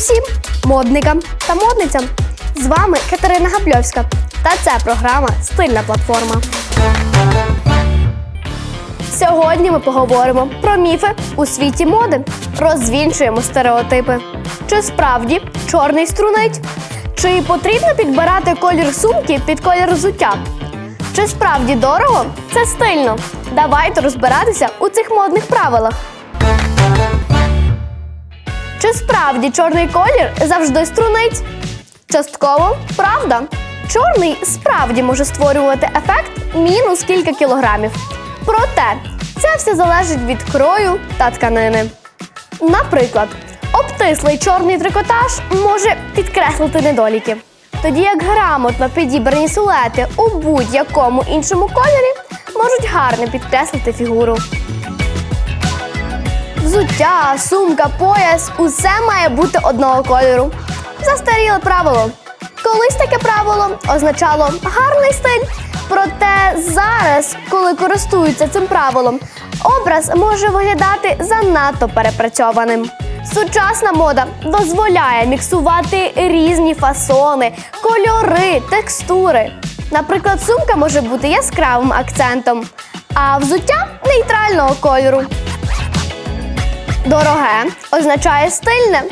Усім модникам та модницям! З вами Катерина Габльовська та це програма Стильна платформа. Сьогодні ми поговоримо про міфи у світі моди. Розвінчуємо стереотипи. Чи справді чорний струнить? Чи потрібно підбирати колір сумки під колір взуття? Чи справді дорого? Це стильно. Давайте розбиратися у цих модних правилах. Чи справді чорний колір завжди струнить? Частково правда. Чорний справді може створювати ефект мінус кілька кілограмів. Проте це все залежить від крою та тканини. Наприклад, обтислий чорний трикотаж може підкреслити недоліки. Тоді як грамотно підібрані силуети у будь-якому іншому кольорі можуть гарно підкреслити фігуру. Взуття, сумка, пояс усе має бути одного кольору. Застаріле правило. Колись таке правило означало гарний стиль. Проте зараз, коли користуються цим правилом, образ може виглядати занадто перепрацьованим. Сучасна мода дозволяє міксувати різні фасони, кольори, текстури. Наприклад, сумка може бути яскравим акцентом, а взуття нейтрального кольору. Дороге означає стильне.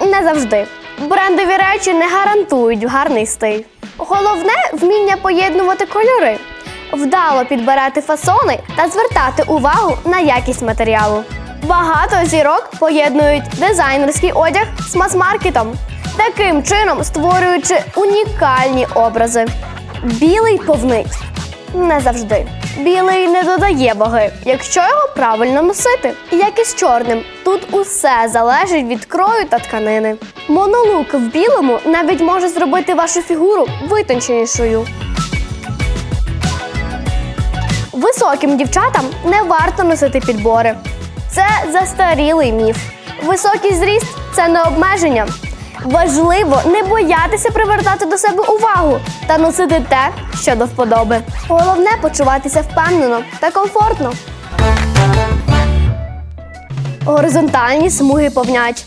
Не завжди. Брендові речі не гарантують гарний стиль. Головне вміння поєднувати кольори, вдало підбирати фасони та звертати увагу на якість матеріалу. Багато зірок поєднують дизайнерський одяг з мас-маркетом, таким чином створюючи унікальні образи. Білий повнить не завжди. Білий не додає ваги, якщо його правильно носити. Як і з чорним, тут усе залежить від крою та тканини. Монолук в білому навіть може зробити вашу фігуру витонченішою. Високим дівчатам не варто носити підбори. Це застарілий міф. Високий зріст це не обмеження. Важливо не боятися привертати до себе увагу та носити те, що до вподоби. Головне почуватися впевнено та комфортно. Горизонтальні смуги повнять.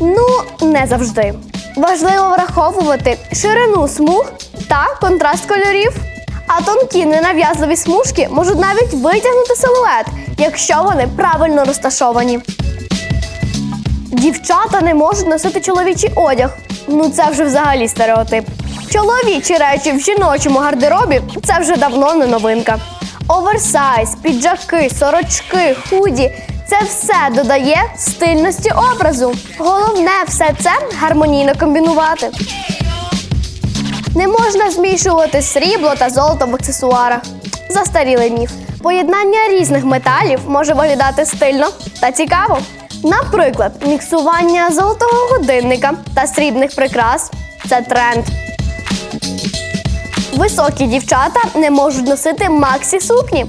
Ну, не завжди. Важливо враховувати ширину смуг та контраст кольорів. А тонкі ненав'язливі смужки можуть навіть витягнути силует, якщо вони правильно розташовані. Дівчата не можуть носити чоловічий одяг. Ну це вже взагалі стереотип. Чоловічі речі в жіночому гардеробі це вже давно не новинка. Оверсайз, піджаки, сорочки, худі це все додає стильності образу. Головне все це гармонійно комбінувати. Не можна змішувати срібло та золото в аксесуарах. Застарілий міф. Поєднання різних металів може виглядати стильно та цікаво. Наприклад, міксування золотого годинника та срібних прикрас це тренд. Високі дівчата не можуть носити максі сукні.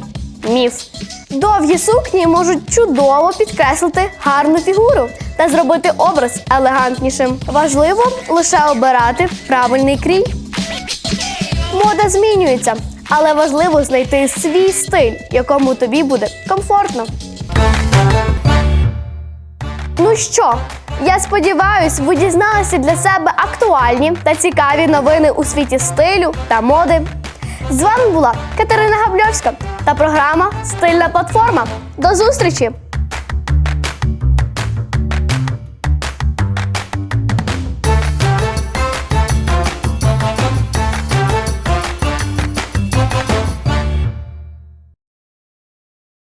Міф. Довгі сукні можуть чудово підкреслити гарну фігуру та зробити образ елегантнішим. Важливо лише обирати правильний крій. Мода змінюється, але важливо знайти свій стиль, якому тобі буде комфортно. Ну що, я сподіваюсь, ви дізналися для себе актуальні та цікаві новини у світі стилю та моди. З вами була Катерина Габльовська та програма Стильна платформа. До зустрічі!